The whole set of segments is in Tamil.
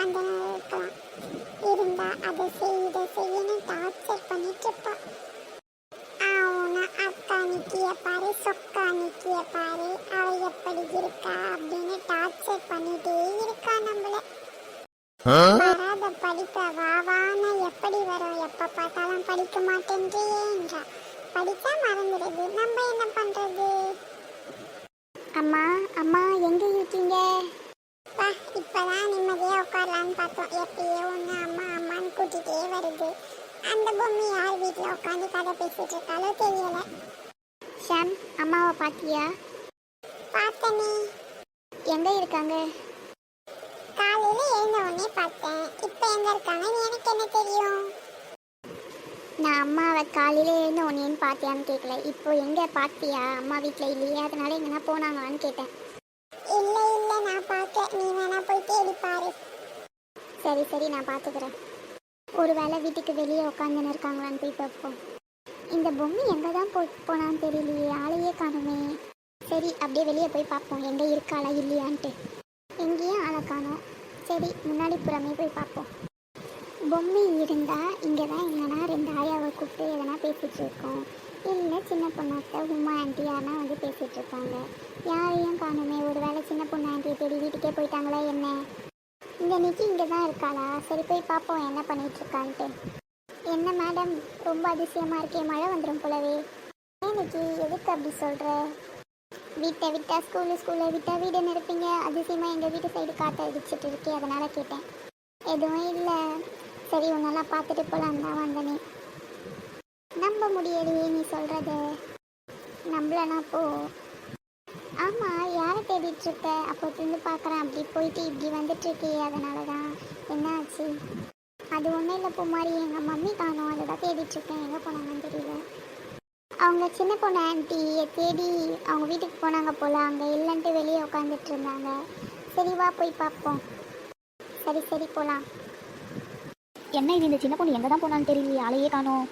உட்காந்து இருக்கலாம். இருந்தா அதை செய் இதை செய்யன்னு டார்ச்சர் பண்ணிட்டு இருப்பா அவன அக்கா நிக்கிய பாரு சொக்கா நிக்கிய பாரு அவ எப்படி இருக்கா அப்படின்னு டார்ச்சர் பண்ணிட்டே இருக்கா நம்மள வராத படிப்ப வா வான்னு எப்படி வரும் எப்ப பார்த்தாலும் படிக்க மாட்டேன்றா படிச்சா மறந்துடுது நம்ம என்ன பண்றது அம்மா அம்மா எங்க இருக்கீங்க வா இப்பதான் நிம்மதியா உட்காரலான்னு பார்த்தோம் எப்பயே ஒண்ணு அம்மா கூட்டிட்டே வருது. அந்த பொம்மை யார் வீட்டில் உட்காந்து கதை பேசிட்டு இருக்காளோ தெரியல. ஷாம் அம்மாவை பாத்தியா? பார்த்தனே. எங்க இருக்காங்க? காலையில எழுந்த உடனே பார்த்தேன். இப்போ எங்க இருக்காங்கன்னு எனக்கு என்ன தெரியும்? நான் அம்மாவை காலையில எழுந்த உடனேன்னு பார்த்தியான்னு கேட்கல இப்போ எங்க பார்த்தியா? அம்மா வீட்டில் இல்லையா? அதனால எங்கன்னா போனாங்களான்னு கேட்டேன். இல்லை இல்லை நான் பார்க்க நீ வேணா போய் தேடி பாரு. சரி சரி நான் பார்த்துக்கிறேன். ஒரு வேளை வீட்டுக்கு வெளியே உட்காந்துன்னு இருக்காங்களான்னு போய் பார்ப்போம். இந்த பொம்மை எங்கே தான் போ போனான்னு தெரியலையே ஆளையே காணுமே. சரி அப்படியே வெளியே போய் பார்ப்போம் எங்கே இருக்காளா இல்லையான்ட்டு. எங்கேயும் ஆளை காணோம். சரி முன்னாடி புறமே போய் பார்ப்போம். பொம்மை இருந்தால் இங்கே தான் எங்கன்னா ரெண்டு ஆயாவை கூப்பிட்டு எதனா பேசிகிட்டு இருக்கோம். இல்லை சின்ன பொண்ணாட்ட உமா ஆண்டி யாருனா வந்து பேசிகிட்டு இருக்காங்க யாரையும் காணுமே. ஒரு வேளை சின்ன பொண்ணு ஆண்டியை தேடி வீட்டுக்கே போயிட்டாங்களா என்ன? இங்கே நிக்கி இங்கே தான் இருக்காளா? சரி போய் பார்ப்போம் என்ன பண்ணிட்டு இருக்கான்ட்டு என்ன மேடம்? ரொம்ப அதிசயமாக இருக்கே மழை வந்துடும் போலவே. ஏன் நிக்கி எதுக்கு அப்படி சொல்கிற வீட்டை விட்டால் ஸ்கூலு ஸ்கூலில் விட்டால் வீடுன்னு இருப்பீங்க அதிசயமாக எங்கள் வீட்டு சைடு காற்றை அடிச்சிட்டு இருக்கே அதனால் கேட்டேன். எதுவும் இல்லை. சரி உன்னெல்லாம் பார்த்துட்டு போகலான் தான் வந்தனே. நம்ப முடியலையே நீ சொல்கிறது நம்பலனா போ. ஆமா யாரை தேடிட்டு இருக்க அப்போ திருந்து பார்க்குறேன். அப்படி போயிட்டு இப்படி வந்துட்டு இருக்கியே அதனால தான் என்ன ஆச்சு? அது ஒன்றும் இல்லை பூமாரி. எங்கள் மம்மி காணோம். அதை தான் தேடிட்டு இருக்கேன் எங்கே போனாங்கன்னு தெரியல. அவங்க சின்ன பொண்ணு ஆன்ட்டியை தேடி அவங்க வீட்டுக்கு போனாங்க போல. அங்கே இல்லைன்ட்டு வெளியே உட்காந்துட்டு இருந்தாங்க. சரி வா போய் பார்ப்போம். சரி சரி போகலாம் என்ன இது? இந்த சின்ன பொண்ணு எங்கே தான் போனான்னு தெரியலையே. ஆளையே காணோம்.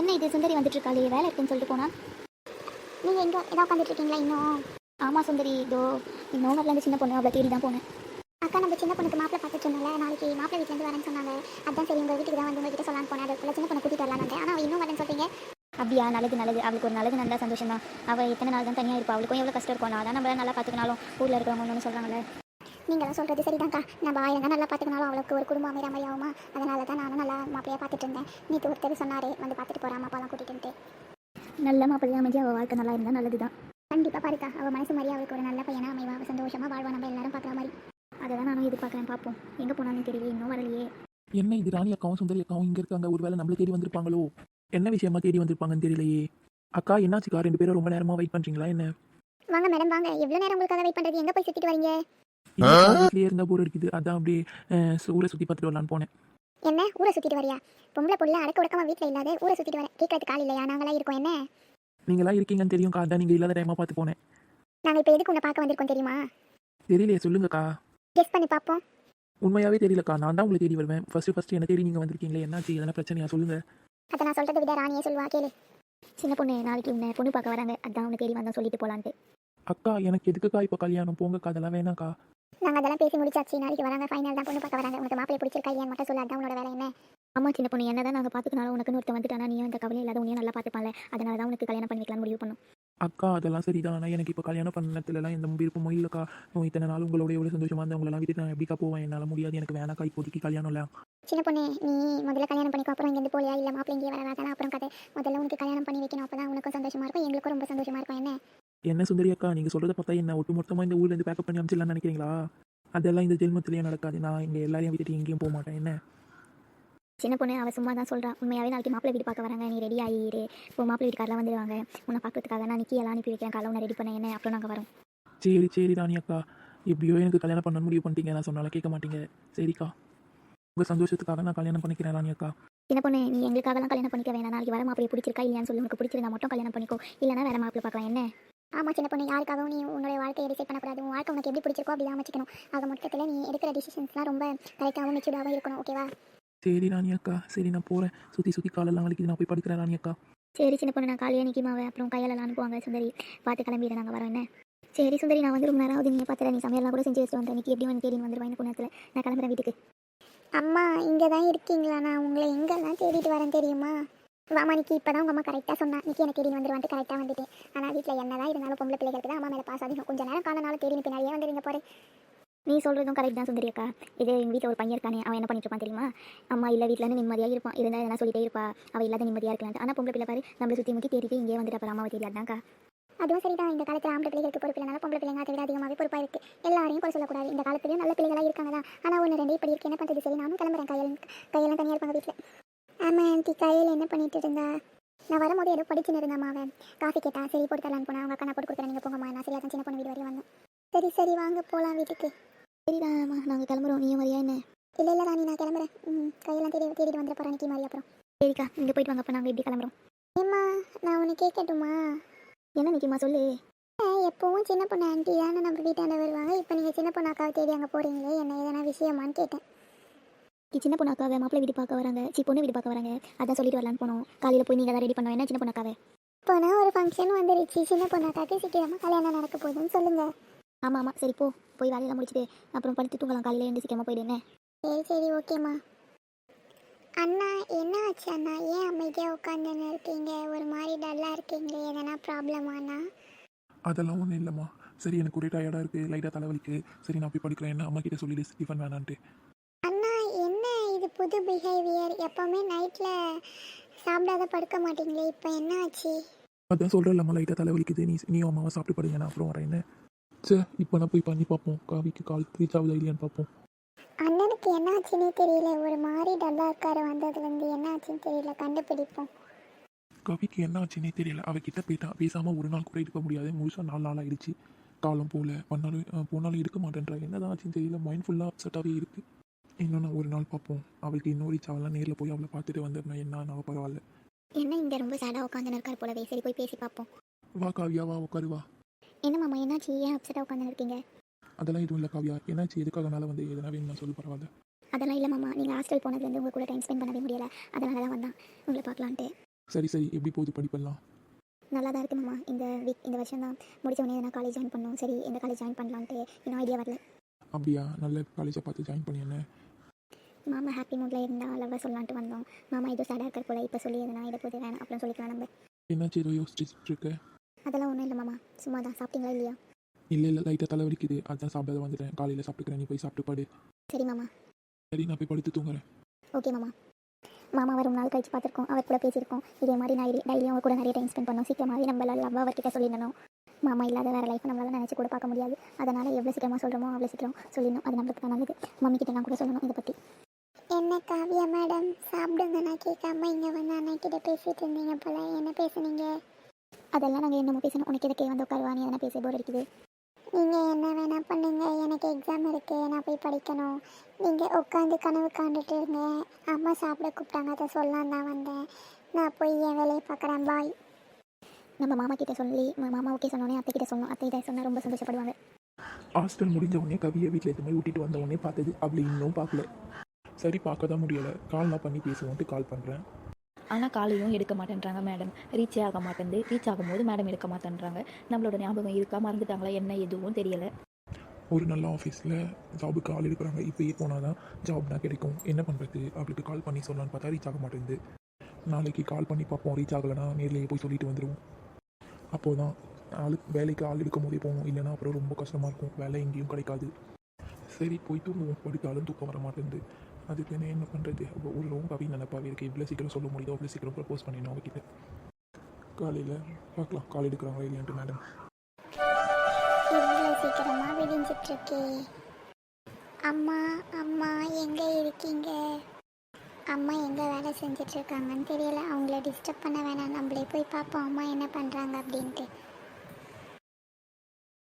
என்ன இது? சுந்தரி வந்துட்டு இருக்காளே வேலை இருக்குன்னு சொல்லிட்டு போனா? நீங்கள் எங்கே ஏதாவது உட்காந்துட்டு இருக்கீங்களா இன்னும்? ஆமாம் சுந்தரி இதோ ஓனர்லேருந்து சின்ன பொண்ணு அவளை தேடி தான் போனேன். அக்கா நம்ம சின்ன பொண்ணுக்கு மாப்பிள்ளை பார்த்துட்டு இருந்தோம்ல நாளைக்கு மாப்பிள்ளை வீட்டிலேருந்து வரேன்னு சொன்னாங்க. அதான் சரி உங்கள் வீட்டுக்கு தான் வந்து உங்ககிட்ட சொல்லலாம்னு போனேன். அதுக்குள்ள சின்ன பொண்ணு கூட்டிட்டு வரலான்னு ஆனால் இன்னும் வரேன்னு சொல்றீங்க? அப்படியா நல்லது நல்லது. அவளுக்கு ஒரு நல்லது நல்ல சந்தோஷம் தான் அவள் எத்தனை நாள் தான் தனியாக இருப்பா? அவளுக்கும் எவ்வளோ கஷ்டம் இருக்கும்? அதான் நம்ம நல்லா பார்த்துக்கினாலும் ஊரில் இருக்கிறவங்க ஒன்று சொல்கிறாங்களே நீங்களும் சொல்கிறது சரிதான்க்கா. நம்ம ஆயிரம் தான் நல்லா பார்த்துக்கனாலும் அவளுக்கு ஒரு குடும்பம் அமைகிற மாதிரி ஆகுமா? அதனால தான் நானும் நல்லா மாப்பிள்ளையாக பார்த்துட்டு இருந்தேன். நேற்று ஒருத்தர் சொன்னார் வந்து பார்த்துட்டு போகிறா அம்மா அப்பாலாம் கூட்டிகிட்டு நல்ல மாப்பிள்ளையா அமைஞ்சு அவள் வாழ்க்கை நல்லா இருந்தால் நல்லது தான் கண்டிப்பாக பாருக்கா. அவள் மனசு மாதிரி அவளுக்கு ஒரு நல்ல பையனா அமைவா. அவ சந்தோஷமா வாழ்வா. நம்ம எல்லாரும் பார்க்குற மாதிரி. அதை தான் நானும் எதிர்பார்க்குறேன். பார்ப்போம் எங்கே போனாலும் தெரியல இன்னும் வரலையே. என்ன இது? ராணி அக்காவும் சுந்தரி அக்காவும் இங்க இருக்காங்க. ஒருவேளை நம்மள தேடி வந்திருப்பாங்களோ? என்ன விஷயமா தேடி வந்திருப்பாங்கன்னு தெரியலையே. அக்கா என்னாச்சுக்கா? ரெண்டு பேரும் ரொம்ப நேரமா வெயிட் பண்றீங்களா? என்ன? வாங்க மேடம் வாங்க. எவ்வளோ நேரம் உங்களுக்காக வெயிட் பண்ணுறது எங்கே போய் சுற்றிட்டு வரீங்க? வீட்லயே இருந்தா போர் அடிக்குது. அதான் அப்படியே ஊரை சுத்தி பார்த்துட்டு வரலான்னு போனேன். என்ன? ஊரை சுற்றிட்டு வரியா? பொம்பளை புள்ள அடக்க உடக்கமா வீட்டில் இல்லாத ஊரை சுற்றிட்டு வரேன் கேட்கறதுக்கு ஆள் இல்லையா? நாங்களாம் இருக்கோம். என்ன? நீங்களா இருக்கீங்கன்னு தெரியும் அதான் நீங்க இல்லாத டைமா பார்த்து போனேன். நாங்கள் இப்போ எதுக்கு உன்னை பார்க்க வந்திருக்கோம் தெரியுமா? தெரியலையே சொல்லுங்கக்கா. கெஸ் பண்ணி பார்ப்போம். உண்மையாவே தெரியலக்கா. நான் தான் உங்களை தேடி வருவேன். ஃபர்ஸ்ட் ஃபர்ஸ்ட் என்ன தேடி நீங்க வந்திருக்கீங்களே என்னாச்சு? எதனா பிரச்சனையா? சொல்லுங்க. அதை நான் சொல்கிறத விட ராணியே சொல்லுவா. கேளு. சின்ன பொண்ணு நாளைக்கு உன்னை பொண்ணு பார்க்க வராங்க. அதான் உன்னை தேடி வந்தோம் சொல்லிட்டு போகலான்ட்டு அக்கா எனக்கு எதுக்குக்கா இப்போ கல்யாணம்? போங்கக்கா அதெல்லாம் வேணாக்கா நாங்கள் அதெல்லாம் பேசி முடிச்சாச்சு. நாளைக்கு வராங்க. ஃபைனல் தான் பொண்ணு பார்க்க வராங்க. உனக்கு மாப்பிள்ளை பிடிச்சிருக்கா இல்லையான்னு மட்டும் சொல்ல. அதான் உன்னோட வேலை என்ன? ஆமாம் சின்ன பொண்ணு என்ன தான் நாங்கள் பார்த்துக்கனாலும் உனக்கு ஒருத்தன் வந்துட்டானா நீ அந்த கவலை இல்லாத உன்னையும் நல்லா பார்த்துப்பால அதனால தான் உனக்கு கல்யாணம் பண்ணி வைக்கலாம்னு முடிவு பண்ணோம். அக்கா அதெல்லாம் சரிதான். ஆனால் எனக்கு இப்போ கல்யாணம் பண்ணத்துலலாம் எந்த விருப்பமும் இல்லைக்கா. இத்தனை நாள் உங்களோட எவ்வளோ சந்தோஷமா இருந்தேன் உங்களெல்லாம் விட்டுட்டு நான் எப்படிக்கா போவேன்? என்னால் முடியாது. எனக்கு வேணாக்கா இப்போதைக்கு கல்யாணம் இல்லை சின்ன பொண்ணு நீ முதல்ல கல்யாணம் பண்ணிக்கோ அப்புறம் இங்கேருந்து போலியா? இல்லை மாப்பிள்ளை இங்கே வர வேணாம் அப்புறம் கதை. முதல்ல உனக்கு கல்யாணம் பண்ணி வைக்கணும். அப்போ தான் உனக்கும் சந்தோஷமா இருக்கும். எங்களுக்கும் ரொம்ப சந்தோஷமா இருக்கும். என்ன? என்ன சுந்தரி அக்கா நீங்கள் சொல்கிறத பார்த்தா என்ன ஒட்டு மொத்தமாக இந்த ஊர்லேருந்து பேக்கப் பண்ணி அமிச்சிடலாம்னு நினைக்கிறீங்களா? அதெல்லாம் இந்த ஜென்மத்திலேயே நடக்காது. நான் இங்கே எல்லாரையும் விட்டுட்டு எங்கேயும் போக மாட்டேன். என்ன? சின்ன பொண்ணு அவள் சும்மா தான் சொல்கிறான் உண்மையாகவே நாளைக்கு மாப்பிள்ளை வீடு பார்க்க வராங்க. நீ ரெடி ஆகிடு இப்போ மாப்பிள்ளை வீட்டுக்காரெலாம் வந்துடுவாங்க உன்னை பார்க்கறதுக்காக நான் நிக்கி எல்லாம் அனுப்பி வைக்கிறேன். காலை உன்னை ரெடி பண்ண என்ன? அப்புறம் நாங்கள் வரோம். சரி சரி ராணி அக்கா. எப்படியோ எனக்கு கல்யாணம் பண்ண முடிவு பண்ணிட்டீங்க. நான் சொன்னாலும் கேட்க மாட்டீங்க. சரிக்கா. உங்கள் சந்தோஷத்துக்காக நான் கல்யாணம் பண்ணிக்கிறேன் ராணி அக்கா. சின்ன பொண்ணு நீ எங்களுக்காகலாம் கல்யாணம் பண்ணிக்க வேணாம். நாளைக்கு வர மாப்பிள்ளை பிடிச்சிருக்கா இல்லையான்னு சொல்லி. உனக்கு பிடிச்சிருந்தா மட்டும் கல்யாணம் பண்ணிக்கோ. இல்லைனா வேற மாப்பிள்ளை பார்க்கலாம். என்ன? ஆமாம் சின்ன பொண்ணு யாருக்காகவும் நீ உன்னோட வாழ்க்கையை டிசைட் பண்ணக்கூடாது. உன் வாழ்க்கை உனக்கு எப்படி பிடிச்சிருக்கோ அப்படி தான் அமைச்சிக்கணும். ஆக மொத்தத்தில் நீ எடுக்கிற டிசிஷன்ஸ்லாம் ரொம்ப கரெக்டாகவும் மெச்சூர்டாகவும் இருக்கணும். ஓகேவா சரி ராணி அக்கா. சரி நான் போகிறேன் சுற்றி சுற்றி காலெல்லாம் வலிக்குது. நான் போய் படுக்கிறேன் ராணி அக்கா. சரி சின்ன பொண்ணு நான் காலையே நிற்கிமாவே அப்புறம் கையாலலாம் அனுப்புவாங்க சுந்தரி. பார்த்து கிளம்பிடு நாங்கள் வரோம் என்ன? சரி சுந்தரி நான் வந்து ரொம்ப நேரம் ஆகுது நீங்கள் பார்த்துறேன். நீ சமையல்லாம் கூட செஞ்சு வச்சுட்டு வந்தேன் இன்னைக்கு எப்படி வந்து தேடி வந்துடுவேன் இந்த நேரத்தில். நான் கிளம்புறேன் வீட்டுக்கு. அம்மா இங்கே தான் இருக்கீங்களா? நான் உங்களை எங்கெல்லாம் தேடிட்டு வரேன் தெரியுமா? வாமா நிக்கி இப்போ தான் உங்கள் அம்மா கரெக்டாக சொன்னா. நிக்கி எனக்கு தேடி வந்துருவான்ட்டு கரெக்டாக வந்துட்டேன். ஆனால் வீட்டில் என்ன தான் இருந்தாலும் பொம்பளை பிள்ளைகளுக்கு தான் அம்மா மேலே பாஸ் அதிகம். கொஞ்சம் நேரம் காணனால தேடி பின்னாடியே வந்துடுங்க போகிறேன் நீ சொல்கிறதும் கரெக்ட் தான் சுந்தரி அக்கா. இது எங்கள் வீட்டில் ஒரு பையன் இருக்கானே அவன் என்ன பண்ணிட்டு இருப்பான் தெரியுமா? அம்மா இல்லை வீட்டில் இருந்து நிம்மதியாக இருப்பான். இருந்தால் எதனா சொல்லிட்டே இருப்பா. அவள் இல்லாத நிம்மதியாக இருக்கலாம். ஆனால் பொம்பளை பிள்ளை பாரு நம்மளை சுற்றி முற்றி தேடிட்டு இங்கே வந்துட்டு அப்புறம் அம்மாவை தெரியாதாக்கா அதுவும் சரிதான். இந்த காலத்தில் ஆம்பளை பிள்ளைகளுக்கு பொறுப்பு இல்லைனால பொம்பளை பிள்ளைங்க அதை விட அதிகமாகவே பொறுப்பாக இருக்குது எல்லாரையும் குறை சொல்லக்கூடாது. இந்த காலத்துலேயும் நல்ல பிள்ளைகளாக இருக்காங்க தான் ஆனால் ஒன்று ரெண்டு இப்படி இருக்கு. என்ன பண்ணுறது சரி நானும் கிளம்புறேன். கையெல்லாம் கையெல்லாம் தனியாக இருப்பாங்க வீட்டில் ஆமாம் ஆன்ட்டி கையில் என்ன பண்ணிட்டு இருந்தா? நான் வரும்போது ஏதோ படிச்சுன்னு இருந்தாமா அவன். காஃபி கேட்டா சரி போட்டு தரலான்னு போனா அவங்க அக்கா நான் போட்டு கொடுக்குறேன். நீங்கள் போங்கம்மா. நான் சரியாக தான் சின்ன பொண்ணு வீடு வரையும் வந்தேன். சரி சரி வாங்க போகலாம் வீட்டுக்கு. சரிடாம்மா நாங்கள் கிளம்புறோம். நீயும் வரியா என்ன? இல்லை இல்லை ராணி நான் கிளம்புறேன். ம் கையெல்லாம் தேடி தேடிட்டு வந்துட போகிறேன் நிக்கி மாதிரி அப்புறம். சரிக்கா இங்கே போயிட்டு வாங்க. அப்போ நாங்கள் இப்படி கிளம்புறோம். ஏம்மா நான் உன்னை கேட்கட்டுமா? என்ன நிற்கிமா சொல்லு. எப்பவும் சின்ன பொண்ணு ஆண்டி தானே நம்ம வீட்டாண்ட வருவாங்க. இப்போ நீங்கள் சின்ன பொண்ணு அக்காவை தேடி அங்கே போகிறீங்களே என்ன எதனா விஷயமான்னு கேட்டேன். நீ சின்ன பொண்ணு அக்காவை மாப்பிள்ளை வீடு பார்க்க வராங்க. சி பொண்ணு வீடு பார்க்க வராங்க. அதான் சொல்லிட்டு வரலான்னு போனோம். காலையில் போய் நீங்கள் தான் ரெடி பண்ணோம். என்ன சின்ன பொண்ணு அக்காவை? போனா ஒரு ஃபங்க்ஷன் வந்துருச்சு. சின்ன பொண்ணு அக்காவுக்கு சீக்கிரமாக கல்யாணம் நடக்க போகுதுன்னு சொல்லுங்கள் ஆமாம் ஆமாம். சரி போ. போய் வேலையெல்லாம் முடிச்சுட்டு அப்புறம் படுத்து தூங்கலாம். காலையில் எழுந்து சீக்கிரமாக போயிடு என்ன? சரி சரி ஓகேம்மா. அண்ணா என்ன ஆச்சு அண்ணா? ஏன் அமைதியாக உட்காந்துன்னு இருக்கீங்க? ஒரு மாதிரி டல்லாக இருக்கீங்களே. எதனா ப்ராப்ளமாண்ணா அதெல்லாம் ஒன்றும் இல்லைம்மா. சரி எனக்கு ஒரே டயர்டாக இருக்குது லைட்டாக தலைவலிக்கு. சரி நான் போய் படிக்கிறேன். என்ன? அம்மா கிட்ட சொல்லிடு டிஃபன் வேணான்ட்டு. அண்ணா என்ன இது புது பிஹேவியர் எப்போவுமே நைட்டில் சாப்பிடாத படுக்க மாட்டீங்களே. இப்போ என்ன ஆச்சு? அதான் சொல்கிறேன்லம்மா லைட்டாக தலைவலிக்குது. நீ நீயும் அம்மாவை சாப்பிட்டு படுங்க. நான் அப்புறம் வரேன் சரி இப்போ நான் போய் பண்ணி பார்ப்போம். காவிக்கு கால் ரீச் ஆகுதா இல்லையான்னு பார்ப்போம். அண்ணனுக்கு என்ன ஆச்சுன்னே தெரியல. ஒரு மாதிரி டல்லாக இருக்காரு. வந்ததுலேருந்து என்ன ஆச்சுன்னு தெரியல. கண்டுபிடிப்போம். கவிக்கு என்ன ஆச்சுன்னே தெரியல. அவகிட்ட போயிட்டா. பேசாமல் ஒரு நாள் கூட இருக்க முடியாது. முழுசாக நாலு நாள் ஆயிடுச்சு. காலம் போல. பண்ணாலும் போனாலும் இருக்க மாட்டேன்றா. என்னதான் ஆச்சுன்னு தெரியல. மைண்ட் ஃபுல்லாக அப்செட்டாகவே இருக்குது இன்னும் நான் ஒரு நாள் பார்ப்போம். அவளுக்கு இன்னொரு சாவெல்லாம் நேரில் போய் அவளை பார்த்துட்டு வந்துடுறேன் என்ன நான் பரவாயில்ல. என்ன இங்கே ரொம்ப சேடாக உட்காந்து இருக்கார் போலவே. சரி போய் பேசி பார்ப்போம். வா காவியா வா உட்காரு வா. என்ன மாமா என்னாச்சு? ஏன் அப்செட்டாக உட்காந்து இருக்கீங்க அதெல்லாம் எதுவும் இல்லை காவியா. என்னாச்சு? எதுக்காகனால வந்து எதனா வேணும் சொல்லு பரவாயில்ல. அதெல்லாம் இல்லை மாமா. நீங்கள் ஹாஸ்டல் போனதுலேருந்து உங்கள் கூட டைம் ஸ்பெண்ட் பண்ணவே முடியல. அதனால தான் வந்தான். உங்களை பார்க்கலான்ட்டு. சரி சரி. எப்படி போகுது படிப்பெல்லாம்? நல்லா தான் இருக்கு மாமா. இந்த வீக் இந்த வருஷம் தான். முடிச்ச உடனே நான் காலேஜ் ஜாயின் பண்ணோம் சரி எந்த காலேஜ் ஜாயின் பண்ணலான்ட்டு இன்னும் ஐடியா வரல. அப்படியா? நல்ல காலேஜை பார்த்து ஜாயின் பண்ணி என்ன மாமா ஹாப்பி மூடில் இருந்தால் லவ்வாக சொல்லலான்ட்டு வந்தோம். மாமா இது சேடாக இருக்கிற போல. இப்போ சொல்லி எதுனா இதை போது வேணாம். அப்புறம் சொல்லிக்கலாம் நம்ம. என்னாச்சு? ஏதோ யோசிச்சுட்டு இருக்க. அதெல்லாம் ஒன்றும் இல்லை மாமா. சும்மா தான் சாப்பிட்டீங்களா இல்லையா? இல்லை இல்லை லைட்டாக தலைவலிக்குது அதான் சாப்பிடாத வந்துட்டேன். காலையில் சாப்பிட்டுக்கிறேன். நீ போய் சாப்பிட்டு பாடு. சரி மாமா. சரி நான் போய் படுத்து தூங்குறேன். ஓகே மாமா. மாமா வரும் நாள் கழிச்சு பார்த்துருக்கோம். அவர் கூட பேசியிருக்கோம். இதே மாதிரி நான் டெய்லியும் அவர் கூட நிறைய டைம் ஸ்பெண்ட் பண்ணோம். சீக்கிரமாகவே நம்மளால லவ் அவர்கிட்ட சொல்லிடணும். மாமா இல்லாத வேறு லைஃப் நம்மளால நினச்சி கூட பார்க்க முடியாது. அதனால் எவ்வளோ சீக்கிரமாக சொல்கிறோமோ அவ்வளோ சீக்கிரம் சொல்லிடணும். அது நம்மளுக்கு தான் நல்லது. மம்மி கிட்ட நான் கூட சொல்லணும் இதை பற்றி என்ன காவியா மேடம் சாப்பிடுங்க. நான் கேட்காம இங்கே வந்து அண்ணன்கிட்ட பேசிட்டு இருந்தீங்க போல. என்ன பேசுனீங்க? அதெல்லாம் நாங்கள் என்னமோ பேசணும். உனக்கு எதுக்கே வந்து உட்காருவா? நீ எதனா பேச போர் அடிக்குது. நீங்கள் என்ன வேணால் பண்ணுங்க. எனக்கு எக்ஸாம் இருக்கு. நான் போய் படிக்கணும். நீங்கள் உட்காந்து கனவு காண்டுட்டு இருங்க. அம்மா சாப்பிட கூப்பிட்டாங்க. அதை சொல்லலாம் தான் வந்தேன். நான் போய் என் வேலையை பார்க்குறேன். பாய் நம்ம மாமா கிட்ட சொல்லி மாமா ஓகே சொன்னோடனே அத்தை கிட்ட சொல்லணும் அத்தை கிட்ட சொன்னால் ரொம்ப சந்தோஷப்படுவாங்க. ஹாஸ்டல் முடிஞ்ச உடனே கவியை வீட்டில் எதுவுமே ஊட்டிட்டு வந்த உடனே பார்த்தது அவளை இன்னும் பார்க்கல. சரி பார்க்க தான் முடியலை. கால் நான் பண்ணி பேசுவோன்ட்டு கால் பண்ணுறேன் ஆனால் காலையும் எடுக்க மாட்டேன்றாங்க மேடம் ரீச்சே ஆக மாட்டேங்குது. ரீச் ஆகும்போது மேடம் எடுக்க மாட்டேன்றாங்க. நம்மளோட ஞாபகம் இருக்கா? மறந்துட்டாங்களா? என்ன எதுவும் தெரியலை. ஒரு நல்ல ஆஃபீஸில் ஜாபுக்கு ஆள் எடுக்கிறாங்க. இப்போயே போனால் தான் ஜாப்னா கிடைக்கும். என்ன பண்ணுறது அவளுக்கு கால் பண்ணி சொல்லலான்னு பார்த்தா ரீச் ஆக மாட்டேங்குது. நாளைக்கு கால் பண்ணி பார்ப்போம். ரீச் ஆகலைன்னா நேர்லேயே போய் சொல்லிட்டு வந்துடுவோம் அப்போது தான் ஆளு வேலைக்கு ஆள் எடுக்கும் போதே போகணும் இல்லைன்னா அப்புறம் ரொம்ப கஷ்டமாக இருக்கும். வேலை எங்கேயும் கிடைக்காது. சரி போய் தூங்குவோம். படுத்தாலும் தூக்கம் வர மாட்டேங்குது அதுக்கு என்ன என்ன பண்ணுறது ஒரு ரொம்ப கவி நினைப்பாவே இருக்குது இவ்வளோ சீக்கிரம் சொல்ல முடியுதோ அவ்வளோ சீக்கிரம் ப்ரப்போஸ் பண்ணிடணும் அவகிட்ட. காலையில் பார்க்கலாம். கால் எடுக்கிறாங்களா இல்லையான்ட்டு மேடம் சீக்கிரமாக விடிஞ்சிட்ருக்கே அம்மா அம்மா எங்கே இருக்கீங்க? அம்மா எங்கே வேலை செஞ்சிட்ருக்காங்கன்னு தெரியல. அவங்கள டிஸ்டர்ப் பண்ண வேணாம். நம்மளே போய் பார்ப்போம். அம்மா என்ன பண்ணுறாங்க அப்படின்ட்டு.